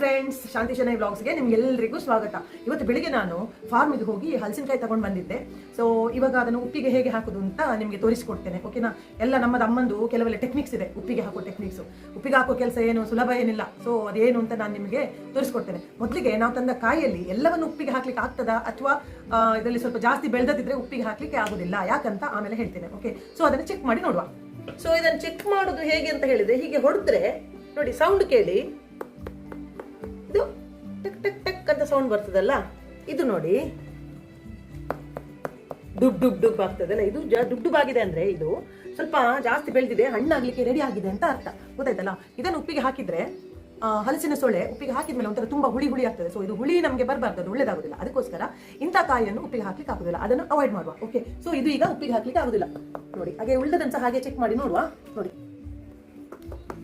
Friends ಶಾಂತಿ ಬ್ಲಾಕ್ಸ್ಗೆ ನಿಮ್ಗೆ ಎಲ್ಲರಿಗೂ ಸ್ವಾಗತ. ಇವತ್ತು ಬೆಳಿಗ್ಗೆ ನಾನು ಫಾರ್ಮಿಗೆ ಹೋಗಿ ಹಲಸಿನಕಾಯಿ ತಗೊಂಡು ಬಂದಿದ್ದೆ. ಸೊ ಇವಾಗ ಅದನ್ನು ಉಪ್ಪಿಗೆ ಹೇಗೆ ಹಾಕೋದು ಅಂತ ನಿಮಗೆ ತೋರಿಸ್ಕೊಡ್ತೇನೆ ಓಕೆನಾ ಎಲ್ಲ ನಮ್ಮದು ಅಮ್ಮಂದು ಕೆಲವೆಲ್ಲ ಟೆಕ್ನಿಕ್ಸ್ ಇದೆ, ಉಪ್ಪಿಗೆ ಹಾಕೋ ಟೆಕ್ನಿಕ್ಸ್ ಉಪ್ಪಿಗೆ ಹಾಕೋ ಕೆಲಸ ಏನು, ಸುಲಭ ಏನಿಲ್ಲ. ಸೊ ಅದೇನು ಅಂತ ನಾನು ನಿಮಗೆ ತೋರಿಸ್ಕೊಡ್ತೇನೆ. ಮೊದಲಿಗೆ ನಾವು ತಂದ ಕಾಯಿಯಲ್ಲಿ ಎಲ್ಲವನ್ನು ಉಪ್ಪಿಗೆ ಹಾಕ್ಲಿಕ್ಕೆ ಆಗ್ತದಾ? ಅಥವಾ ಇದರಲ್ಲಿ ಸ್ವಲ್ಪ ಜಾಸ್ತಿ ಬೆಳೆದಿದ್ರೆ ಉಪ್ಪಿಗೆ ಹಾಕ್ಲಿಕ್ಕೆ ಆಗೋದಿಲ್ಲ? ಯಾಕಂತ ಆಮೇಲೆ ಹೇಳ್ತೇನೆ ಓಕೆ ಸೊ ಅದನ್ನು ಚೆಕ್ ಮಾಡಿ ನೋಡುವ. ಸೊ ಇದನ್ನು ಚೆಕ್ ಮಾಡೋದು ಹೇಗೆ ಅಂತ ಹೇಳಿದ್ರೆ, ಹೀಗೆ ಹೊಡೆದ್ರೆ, ನೋಡಿ ಸೌಂಡ್ ಕೇಳಿ. ಇದು ಟಕ್ ಟಕ್ ಟಕ್ ಅಂತ ಸೌಂಡ್ ಬರ್ತದಲ್ಲ? ಇದು ನೋಡಿ. ಡುಬ್ ಡುಬ್ ಡುಬ್ ಆಗ್ತದಲ್ಲ ಇದು? ಡುಬ್ ಡುಬ್ ಆಗಿದೆ ಅಂದ್ರೆ ಇದು ಸ್ವಲ್ಪ ಜಾಸ್ತಿ ಬೆಳೆದಿದೆ, ಹಣ್ಣಾಗ್ಲಿಕ್ಕೆ ರೆಡಿ ಆಗಿದೆ ಅಂತ ಅರ್ಥ. ಗೊತ್ತಾಯ್ತಲ್ಲ? ಇದನ್ನು ಉಪ್ಪಿಗೆ ಹಾಕಿದ್ರೆ ಹಲಸಿನ ಸೊಳ್ಳೆ ಉಪ್ಪಿಗೆ ಹಾಕಿದ್ಮೇಲೆ ಒಂಥರ ತುಂಬಾ ಹುಳಿ ಹುಳಿ ಆಗ್ತದೆ. ಸೊ ಇದು ಹುಳಿ ನಮಗೆ ಬರಬಾರ್ದು, ಅದು ಒಳ್ಳೇದಾಗುದಿಲ್ಲ. ಅದಕ್ಕೋಸ್ಕರ ಇಂಥ ಕಾಯಿಯನ್ನು ಉಪ್ಪಿಗೆ ಹಾಕ್ಲಿಕ್ಕೆ ಆಗುದಿಲ್ಲ. ಅದನ್ನು ಅವಾಯ್ಡ್ ಮಾಡುವ. ಓಕೆ ಸೊ ಇದು ಈಗ ಉಪ್ಪಿಗೆ ಹಾಕ್ಲಿಕ್ಕೆ ಆಗುದಿಲ್ಲ. ನೋಡಿ, ಹಾಗೆ ಉಳಿದದನ್ನು ಹಾಗೆ ಚೆಕ್ ಮಾಡಿ ನೋಡುವ. ನೋಡಿ.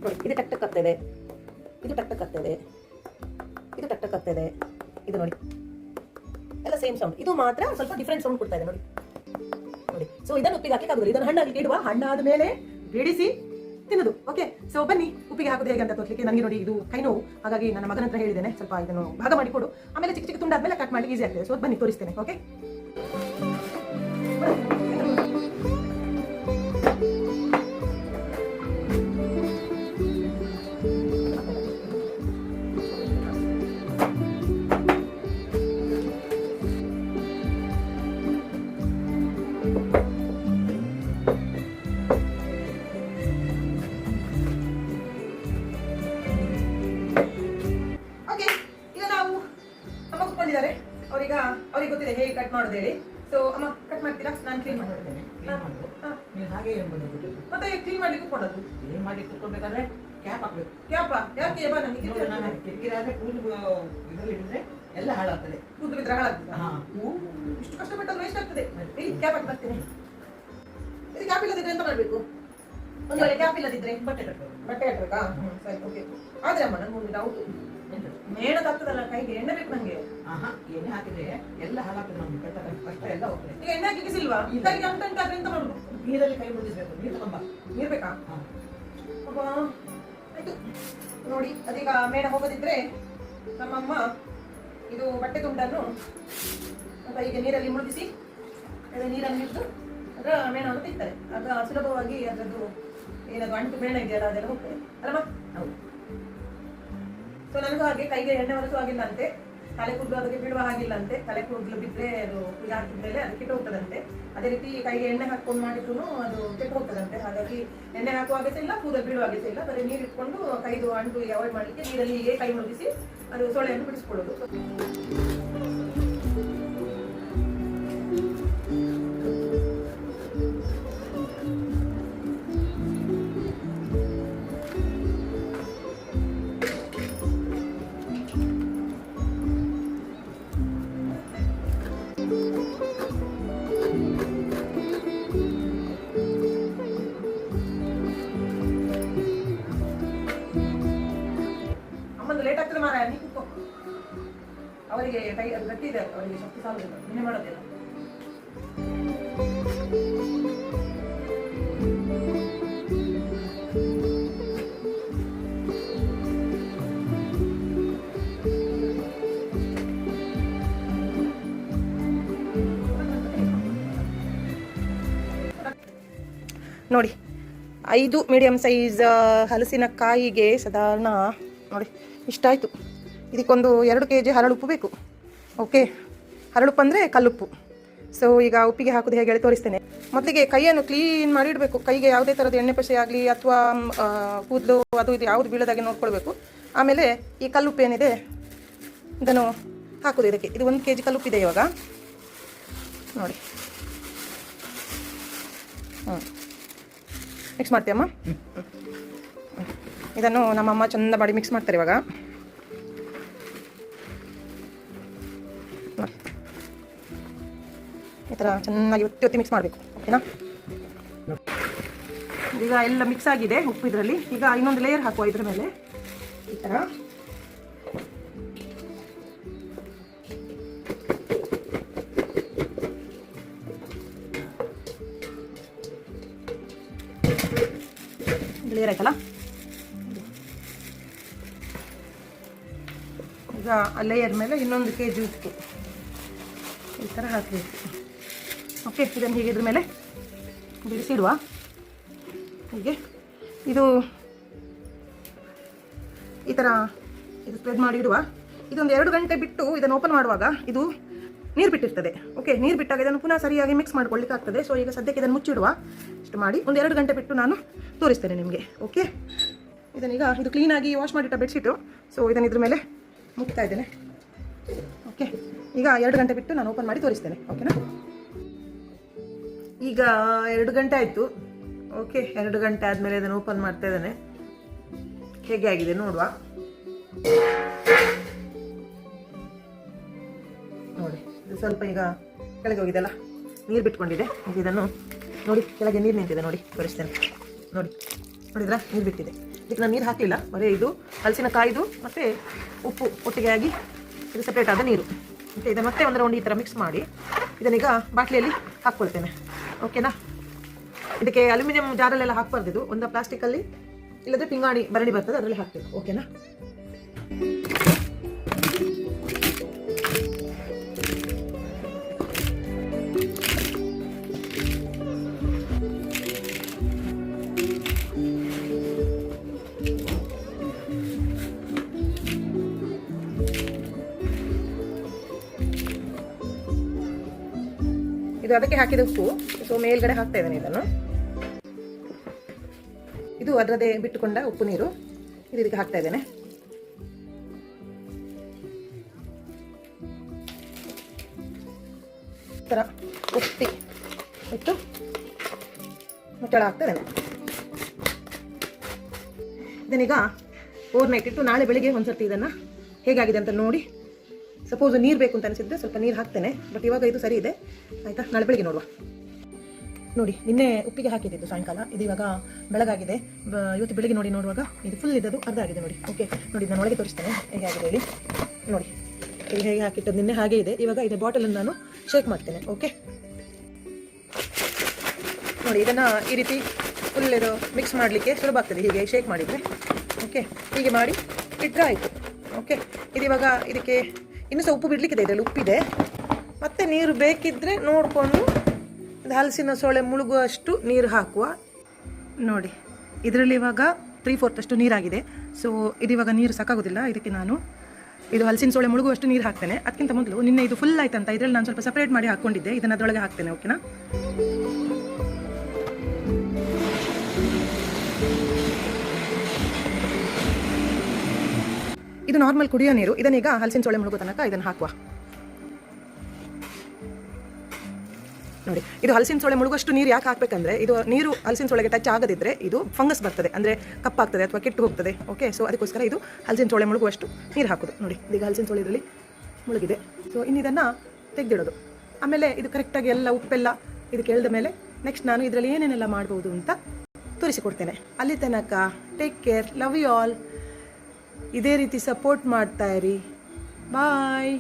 ನೋಡಿ, ಇದು ಟಕ್ ಟಕ್ ಆಗ್ತದೆ ಇದು. ಟಕ್ ಟಕ್ ಆಗ್ತದೆ ಇದು ಟಕ್ ಆಗ್ತದೆ ಇದು ನೋಡಿ. ಎಲ್ಲ ಸೇಮ್ ಸೌಂಡ್ ಇದು ಮಾತ್ರ ಸ್ವಲ್ಪ ಡಿಫ್ರೆಂಟ್ ಸೌಂಡ್ ಕೊಡ್ತಾ ಇದೆ ನೋಡಿ. ನೋಡಿ. ಸೊ ಇದನ್ನು ಉಪ್ಪಿಗೆ ಹಾಕಿ ಆಗುದಿಲ್ಲ. ಇದನ್ನು ಹಣ್ಣಾಗಿ ಇಡುವ ಹಣ್ಣಾದ ಮೇಲೆ ಬಿಡಿಸಿ ತಿನ್ನೋದು. ಓಕೆ ಸೊ ಬನ್ನಿ. ಉಪ್ಪಿಗೆ ಹಾಕೋದು ಹೇಗೆ ಅಂತ ತೋರಿಸಲಿಕ್ಕೆ ನನಗೆ ನೋಡಿ ಇದು ಕೈ ನೋವು. ಹಾಗಾಗಿ ನನ್ನ ಮಗನ ಹತ್ರ ಹೇಳಿದ್ದೇನೆ. ಸ್ವಲ್ಪ ಇದನ್ನು ಭಾಗ ಮಾಡಿಕೊಡು ಆಮೇಲೆ ಚಿಕ್ಕ ಚಿಕ್ಕ ತುಂಡಾದ್ಮೇಲೆ ಕಟ್ ಮಾಡಿ ಈಸಿ ಆಗ್ತದೆ. ಸೊ ಬನ್ನಿ, ತೋರಿಸ್ತೇನೆ. ಓಕೆ ಹೇಳಿ ಸೊ ಅಮ್ಮ ಕಟ್ ಮಾಡ್ತೀರಾ? ನಾನು ಕ್ಲೀನ್ ಮಾಡ್ತೇನೆ. ನೀವು ಹಾಗೆ ಏನ್ ಬಂದ್ಬಿಟ್ಟು ಮತ್ತೆ ಕ್ಲೀನ್ ಮಾಡ್ಲಿಕ್ಕೆ ಕೊಡೋದು. ಕ್ಲೀನ್ ಮಾಡಿ ಕುತ್ಕೊಳ್ಬೇಕಾದ್ರೆ ಕ್ಯಾಪ್ ಹಾಕ್ಬೇಕು. ಕ್ಯಾಪ ಯಾಕೆ ಬಾ ನನಗೆ ನಾನು ಕಿರಿಕಿರಿ ಆದ್ರೆ ಕೂದಲು ಇದರಲ್ಲಿ ಇಡಿದ್ರೆ ಎಲ್ಲ ಹಾಳಾಗ್ತದೆ. ಕೂದಲು ಬಿದ್ರೆ ಹಾಳಾಗ್ತದೆ. ಹಾ. ಇಷ್ಟು ಕಷ್ಟಪಟ್ಟದ್ದು ವೇಸ್ಟ್ ಆಗ್ತದೆ. ಕ್ಯಾಪ್ ಹಾಕಿ ಬರ್ತೀನಿ. ಇದು ಕ್ಯಾಪ್ ಇಲ್ಲದಿದ್ರೆ ಎಂತ ಮಾಡಬೇಕು? ಒಂದು ವೇಳೆ ಕ್ಯಾಪ್ ಇಲ್ಲದಿದ್ರೆ? ಬಟ್ಟೆ ಕಟ್ಟಬೇಕು ಬಟ್ಟೆ ಹಾಕ್ಬೇಕಾ ಹ್ಮ್, ಸರಿ ಓಕೆ ಆದ್ರೆ ಅಮ್ಮ ನನ್ಗೊಂದು ಡೌಟ್ ಮೇಣದಾಗ್ತದಲ್ಲ ಕೈಗೆ ಎಣ್ಣೆ ಬೇಕು ನಂಗೆ. ಆಹಾ ಎಣ್ಣೆ ಹಾಕಿದ್ರೆ ಎಲ್ಲ ಹಾಳಾಗ್ತದೆ ನಮ್ಗೆ. ಕಷ್ಟ ಕಷ್ಟ ಎಲ್ಲ ಹೋಗ್ತದೆ. ಈಗ ಎಣ್ಣೆ ಹಾಕಲಿಕ್ಕೆ ಸಿಲ್ವಾ? ಕೈಗೆ ಎಂತ ಮಾಡುದು? ನೀರಲ್ಲಿ ಕೈ ಮುಗಿಸ್ಬೇಕು ನೀರು ತುಂಬ ನೀರ್ ಬೇಕಾ? ಆಯ್ತು. ನೋಡಿ ಅದೀಗ ಮೇಣ ಹೋಗದಿದ್ರೆ ನಮ್ಮಮ್ಮ ಇದು ಬಟ್ಟೆ ತುಂಡನ್ನು ಈಗ ನೀರಲ್ಲಿ ಮುಳುಗಿಸಿ ನೀರಲ್ಲಿ ಇಟ್ಟು ಅದರ ಮೇಣವನ್ನು ತಿಂತಾರೆ ಅದು ಸುಲಭವಾಗಿ ಅದರದ್ದು ಏನದು ಅಂಟು ಮೇಣ ಇದೆಯಲ್ಲ ಅದೆಲ್ಲ ಹೋಗ್ತದೆ. ಅಲ್ಲಮ್ಮ ಸೊ ನನಗೂ ಹಾಗೆ, ಕೈಗೆ ಎಣ್ಣೆ ಆಗಿಲ್ಲಂತೆ ತಲೆ ಕೂದಲು ಅದಕ್ಕೆ ಬಿಡುವ ಹಾಗಿಲ್ಲಂತೆ. ತಲೆ ಕೂದಲು ಬಿದ್ದರೆ ಅದು ಹಾಕಿದ್ಮೇಲೆ ಅದು ಕೆಟ್ಟು ಹೋಗ್ತದಂತೆ. ಅದೇ ರೀತಿ ಕೈಗೆ ಎಣ್ಣೆ ಹಾಕ್ಕೊಂಡು ಮಾಡಿದ್ರು ಅದು ಕೆಟ್ಟು ಹೋಗ್ತದಂತೆ. ಹಾಗಾಗಿ ಎಣ್ಣೆ ಹಾಕುವ ಅಗತ್ಯ ಇಲ್ಲ, ಕೂದಲು ಅಗತ್ಯ ಇಲ್ಲ. ಬರೀ ನೀರು ಇಟ್ಕೊಂಡು ಕೈದು ಅಂಟು ಅವಾಯ್ಡ್ ಮಾಡಲಿಕ್ಕೆ ನೀರಲ್ಲಿ ಕೈ ಮುಗಿಸಿ ಅದು ಸೊಳ್ಳೆಯನ್ನು ಬಿಡಿಸ್ಕೊಳ್ಳೋದು. ಅವರಿಗೆ ಕೈ, ಅದು ಗಟ್ಟಿ ಇದೆ ಅವರಿಗೆ ಶಕ್ತಿ ಸಾಲುದಿಲ್ಲ. ನಿನ್ನೆ ಮಾಡೋದಿಲ್ಲ. ನೋಡಿ, ಐದು ಮೀಡಿಯಮ್ ಸೈಜ್ ಹಲಸಿನ ಕಾಯಿಗೆ ಸಾಧಾರಣ, ನೋಡಿ, ಇಷ್ಟಾಯಿತು. ಇದಕ್ಕೊಂದು ಎರಡು ಕೆ ಜಿ ಹರಳುಪ್ಪು ಬೇಕು. ಓಕೆ ಹರಳುಪ್ಪು ಅಂದರೆ ಕಲ್ಲುಪ್ಪು. ಸೊ ಈಗ ಉಪ್ಪಿಗೆ ಹಾಕೋದು ಹೇಗೆ ಹೇಳಿ ತೋರಿಸ್ತೇನೆ. ಮೊದಲಿಗೆ ಕೈಯನ್ನು ಕ್ಲೀನ್ ಮಾಡಿ ಇಡಬೇಕು. ಕೈಗೆ ಯಾವುದೇ ಥರದ ಎಣ್ಣೆ ಪಸೆ ಆಗಲಿ ಅಥವಾ ಕೂದಲು ಅದು ಇದು ಯಾವುದು ಬೀಳದಾಗೆ ನೋಡ್ಕೊಳ್ಬೇಕು. ಆಮೇಲೆ ಈ ಕಲ್ಲುಪ್ಪು ಏನಿದೆ ಇದನ್ನು ಹಾಕೋದು ಇದಕ್ಕೆ. ಇದು ಒಂದು ಕೆ ಜಿ ಕಲ್ಲುಪ್ಪಿದೆ ಇವಾಗ. ನೋಡಿ. ಹ್ಞೂ ಮಿಕ್ಸ್ ಮಾಡ್ತೀಯಮ್ಮ? ಇದನ್ನು ನಮ್ಮಮ್ಮ ಚಂದ ಮಾಡಿ ಮಿಕ್ಸ್ ಮಾಡ್ತಾರೆ ಇವಾಗ. ಥರ ಚೆನ್ನಾಗಿ ಒತ್ತಿ ಒತ್ತಿ ಮಿಕ್ಸ್ ಮಾಡಬೇಕು ಓಕೆನಾ ಈಗ ಎಲ್ಲ ಮಿಕ್ಸ್ ಆಗಿದೆ ಉಪ್ಪು ಇದರಲ್ಲಿ. ಈಗ ಇನ್ನೊಂದು ಲೇಯರ್ ಹಾಕುವ ಇದ್ರ ಮೇಲೆ. ಈ ಥರ ಲೇಯರ್ ಆಯ್ತಲ್ಲ? ಈಗ ಲೇಯರ್ ಮೇಲೆ ಇನ್ನೊಂದು ಕೆ ಜಿ ಉಪ್ಪು. ಈ ಥರ ಹಾಕಬೇಕು. ಓಕೆ ಇಡ್ತಿದ್ದೇನೆ ಹೀಗೆ ಇದ್ರ ಮೇಲೆ? ಬಿಡಿಸಿಡುವ. ಹೀಗೆ. ಇದು ಈ ಥರ ಇದು ಸ್ಪ್ರೆಡ್ ಮಾಡಿ ಇಡುವ. ಇದೊಂದು ಎರಡು ಗಂಟೆ ಬಿಟ್ಟು ಇದನ್ನು ಓಪನ್ ಮಾಡುವಾಗ ಇದು ನೀರು ಬಿಟ್ಟಿರ್ತದೆ. ಓಕೆ ನೀರು ಬಿಟ್ಟಾಗ ಇದನ್ನು ಪುನಃ ಸರಿಯಾಗಿ ಮಿಕ್ಸ್ ಮಾಡ್ಕೊಳ್ಳಿಕ್ಕೆ ಆಗ್ತದೆ. ಸೊ ಈಗ ಸದ್ಯಕ್ಕೆ ಇದನ್ನು ಮುಚ್ಚಿಡುವ. ಇಷ್ಟು ಮಾಡಿ. ಒಂದು ಎರಡು ಗಂಟೆ ಬಿಟ್ಟು ನಾನು ತೋರಿಸ್ತೇನೆ ನಿಮಗೆ. ಓಕೆ ಇದನ್ನೀಗ ಇದು ಕ್ಲೀನಾಗಿ ವಾಶ್ ಮಾಡಿಟ್ಟ ಬೆಡ್ಶೀಟು ಸೊ ಇದನ್ನು ಇದ್ರ ಮೇಲೆ ಮುಟ್ತಾ ಇದ್ದೇನೆ. ಓಕೆ ಈಗ ಎರಡು ಗಂಟೆ ಬಿಟ್ಟು ನಾನು ಓಪನ್ ಮಾಡಿ ತೋರಿಸ್ತೇನೆ. ಓಕೆನಾ ಈಗ ಎರಡು ಗಂಟೆ ಆಯಿತು. ಓಕೆ ಎರಡು ಗಂಟೆ ಆದಮೇಲೆ ಅದನ್ನು ಓಪನ್ ಮಾಡ್ತಾ ಇದ್ದಾನೆ. ಹೇಗೆ ಆಗಿದೆ ನೋಡುವ. ನೋಡಿ, ಇದು ಸ್ವಲ್ಪ ಈಗ ಕೆಳಗೆ ಹೋಗಿದೆಲ್ಲ ನೀರು ಬಿಟ್ಕೊಂಡಿದೆ. ಈಗ ಇದನ್ನು ನೋಡಿ, ಕೆಳಗೆ ನೀರು ನಿಂತಿದೆ ನೋಡಿ, ತೋರಿಸ್ತೇನೆ. ನೋಡಿ, ನೋಡಿದ್ರ? ನೀರು ಬಿಟ್ಟಿದೆ. ಇದಕ್ಕೆ ನಾನು ನೀರು ಹಾಕಲಿಲ್ಲ, ಬರೀ ಇದು ಹಲಸಿನ ಕಾಯ್ದು ಮತ್ತು ಉಪ್ಪು ಒಟ್ಟಿಗೆ ಆಗಿ ಇದು ಸಪ್ರೇಟ್ ಆದ ನೀರು. ಮತ್ತೆ ಇದನ್ನು ಮತ್ತೆ ಒಂದು ರೌಂಡ್ ಈ ಥರ ಮಿಕ್ಸ್ ಮಾಡಿ. ಇದನ್ನೀಗ ಬಾಟ್ಲಿಯಲ್ಲಿ ಹಾಕ್ಕೊಳ್ತೇನೆ. ಓಕೆನಾ ಇದಕ್ಕೆ ಅಲ್ಯೂಮಿನಿಯಂ ಜಾರಲ್ಲೆಲ್ಲ ಹಾಕ್ಬಾರ್ದು ಇದು ಒಂದು ಪ್ಲಾಸ್ಟಿಕಲ್ಲಿ ಇಲ್ಲದ್ರೆ ಪಿಂಗಾಣಿ ಬರಡಿ ಬರ್ತದೆ, ಅದರಲ್ಲಿ ಹಾಕ್ಬೇಕು. ಓಕೆನಾ ಇದು ಅದಕ್ಕೆ ಹಾಕಿದ ಉಪ್ಪು. ಸೊ ಮೇಲ್ಗಡೆ ಹಾಕ್ತಾ ಇದ್ದೇನೆ ಇದನ್ನು. ಇದು ಅದರದೇ ಬಿಟ್ಟುಕೊಂಡ ಉಪ್ಪು ನೀರು. ಇದು ಇದಕ್ಕೆ ಹಾಕ್ತಾ ಇದ್ದೇನೆ. ಥರ ಉಪ್ಪಿ ಇಟ್ಟು ಮುಚ್ಚಳ ಹಾಕ್ತಾ ಇದ್ದೇನೆ. ಇದನ್ನೀಗ ಓವರ್ ನೈಟ್ ಇಟ್ಟು ನಾಳೆ ಬೆಳಿಗ್ಗೆ ಒಂದ್ಸರ್ತಿ ಇದನ್ನು ಹೇಗಾಗಿದೆ ಅಂತ ನೋಡಿ ಸಪೋಸ್ ನೀರು ಬೇಕು ಅಂತ ಅನಿಸಿದ್ರೆ ಸ್ವಲ್ಪ ನೀರು ಹಾಕ್ತೇನೆ ಬಟ್ ಇವಾಗ ಇದು ಸರಿ ಇದೆ. ಆಯಿತಾ? ನಾಳೆ ಬೆಳಿಗ್ಗೆ ನೋಡುವ. ನೋಡಿ, ನಿನ್ನೆ ಉಪ್ಪಿಗೆ ಹಾಕಿದ್ದು ಸಾಯಂಕಾಲ. ಇದು ಇವಾಗ ಬೆಳಗಾಗಿದೆ. ಇವತ್ತು ಬೆಳಿಗ್ಗೆ ನೋಡಿ ನೋಡುವಾಗ ಇದು ಫುಲ್ ಇದ್ದದ್ದು ಅರ್ಧ ಆಗಿದೆ ನೋಡಿ. ಓಕೆ ನೋಡಿ ನಾನು ಒಳಗೆ ತೋರಿಸ್ತೇನೆ. ಹೇಗೆ ಆಗಿದೆ ಹೇಳಿ. ನೋಡಿ. ಇದು ಹೇಗೆ ಹಾಕಿಟ್ಟದ್ದು ನಿನ್ನೆ ಹಾಗೆ ಇದೆ. ಇವಾಗ ಇದು ಬಾಟಲನ್ನು ನಾನು ಶೇಕ್ ಮಾಡ್ತೇನೆ. ಓಕೆ ನೋಡಿ, ಇದನ್ನು ಈ ರೀತಿ ಫುಲ್ ಇದು ಮಿಕ್ಸ್ ಮಾಡಲಿಕ್ಕೆ ಸುಲಭ ಆಗ್ತದೆ. ಹೀಗೆ ಶೇಕ್ ಮಾಡಿದರೆ. ಓಕೆ ಹೀಗೆ ಮಾಡಿ ಇಟ್ಟರೆ ಆಯಿತು. ಓಕೆ ಇದು ಇವಾಗ ಇದಕ್ಕೆ ಇನ್ನೂ ಸಹ ಉಪ್ಪು ಬಿಡಲಿಕ್ಕಿದೆ, ಇದರಲ್ಲಿ ಉಪ್ಪಿದೆ. ಮತ್ತು ನೀರು ಬೇಕಿದ್ದರೆ ನೋಡಿಕೊಂಡು ಹಲಸಿನ ಸೊಳೆ ಮುಳುಗುವಷ್ಟು ನೀರು ಹಾಕುವ. ನೋಡಿ, ಇದರಲ್ಲಿ ಇವಾಗ ತ್ರೀ ಫೋರ್ತ್ ಅಷ್ಟು ನೀರಾಗಿದೆ. ಸೊ ಇದು ಇವಾಗ ನೀರು ಸಾಕಾಗೋದಿಲ್ಲ, ಇದಕ್ಕೆ ನಾನು ಇದು ಹಲಸಿನ ಸೊಳೆ ಮುಳುಗುವಷ್ಟು ನೀರು ಹಾಕ್ತೇನೆ. ಅದಕ್ಕಿಂತ ಮೊದಲು ನಿನ್ನೆ ಇದು ಫುಲ್ ಆಯ್ತಂತ, ಇದರಲ್ಲಿ ನಾನು ಸ್ವಲ್ಪ ಸಪ್ರೇಟ್ ಮಾಡಿ ಹಾಕ್ಕೊಂಡಿದ್ದೆ. ಇದನ್ನು ಅದರೊಳಗೆ ಹಾಕ್ತೇನೆ ಓಕೆನಾ ಇದು ನಾರ್ಮಲ್ ಕುಡಿಯೋ ನೀರು. ಇದನ್ನೀಗ ಹಲಸಿನ ಸೊಳ್ಳೆ ಮುಳುಗೋ ತನಕ ಇದನ್ನು ಹಾಕುವ. ನೋಡಿ, ಇದು ಹಲಸಿನ ಸೊಳ್ಳೆ ಮುಳುಗಷ್ಟು ನೀರು ಯಾಕೆ ಹಾಕಬೇಕಂದ್ರೆ, ಇದು ನೀರು ಹಲಸಿನ ಸೊಳೆಗೆ ಟಚ್ ಆಗದಿದ್ರೆ ಇದು ಫಂಗಸ್ ಬರ್ತದೆ. ಅಂದರೆ ಕಪ್ಪಾಗ್ತದೆ ಅಥವಾ ಕೆಟ್ಟು ಹೋಗ್ತದೆ. ಓಕೆ ಸೊ ಅದಕ್ಕೋಸ್ಕರ ಇದು ಹಲಸಿನ ಸೊಳ್ಳೆ ಮುಳುಗುವಷ್ಟು ನೀರು ಹಾಕೋದು. ನೋಡಿ ಈಗ ಹಲಸಿನ ಸೊಳ್ಳೆ ಇದರಲ್ಲಿ ಮುಳುಗಿದೆ. ಸೊ ಇನ್ನು ಇದನ್ನು ತೆಗೆದಿಡೋದು. ಆಮೇಲೆ ಇದು ಕರೆಕ್ಟಾಗಿ ಎಲ್ಲ ಉಪ್ಪೆಲ್ಲ ಇದು ಕೇಳಿದ ಮೇಲೆ ನೆಕ್ಸ್ಟ್ ನಾನು ಇದರಲ್ಲಿ ಏನೇನೆಲ್ಲ ಮಾಡ್ಬೋದು ಅಂತ ತೋರಿಸಿಕೊಡ್ತೇನೆ. ಅಲ್ಲಿ ತನಕ take care love you all ಇದೇ ರೀತಿ ಸಪೋರ್ಟ್ ಮಾಡ್ತಾ ಇರಿ. ಬಾಯ್